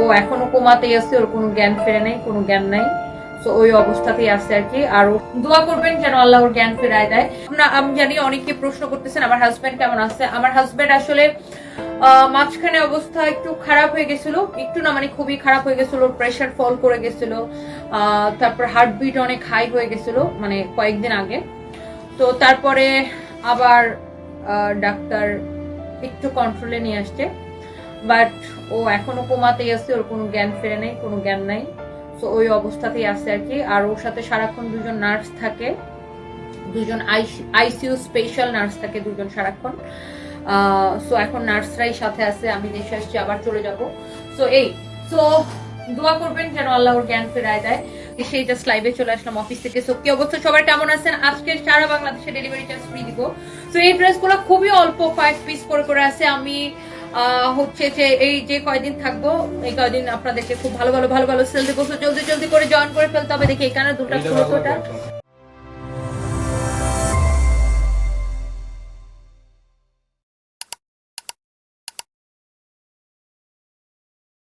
ও এখনও কোমাতেই আছে, ওর কোনো জ্ঞান ফেরে নাই, কোনো জ্ঞান নাই। তো ওই অবস্থাতেই আছে আর কি। আর দোয়া করবেন যেন আল্লাহ ওর জ্ঞান ফেরায় দেয়। না আমি জানি অনেকে প্রশ্ন করতেছেন, আমার হাজব্যান্ড কেমন আছে? আমার হাজবেন্ড আসলে মাঝখানে অবস্থা একটু খারাপ হয়ে গেছিল। একটু না মানে খুবই খারাপ হয়ে গেছিল। প্রেশার ফল করে গেছিল। তারপর হার্টবিট অনেক হাই হয়ে গেছিল মানে কয়েকদিন আগে। তো তারপরে আবার ডাক্তার একটু কন্ট্রোলে নিয়ে আসছে। বাট ও এখনও কোমাতেই আছে, ওর কোনো জ্ঞান ফেরে নেই, কোনো জ্ঞান নাই। তো ওই অবস্থাতেই আছে আর কি। আর ওর সাথে সারাক্ষণ দুজন নার্স থাকে। দুজন আইসিইউ স্পেশাল নার্স থাকে দুজন সারাক্ষণ। সো এখন নার্সরাই সাথে আছে। আমি দেশে আসছি, আবার চলে যাব। সো এই সো দোয়া করবেন যেন আল্লাহ ওর জ্ঞান ফেরায় দেয়। সেই জাস্ট লাইভে চলে আসলাম অফিস থেকে। সো কি অবস্থা? সবাই কেমন আছেন? আজকে সারা বাংলাদেশে ডেলিভারি চার্জ ফ্রি দিব। তো এই ড্রেসগুলো খুবই অল্প কয়েক পিস করে করে আছে। আমি হচ্ছে যে এই যে কয়দিন থাকব এই কয়দিন আপনাদেরকে খুব ভালো ভালো ভালো ভালো সেল দেবো। জলদি জলদি করে জয়েন করে ফেলতে হবে দেখি এখানে দুটো ফুলকোটা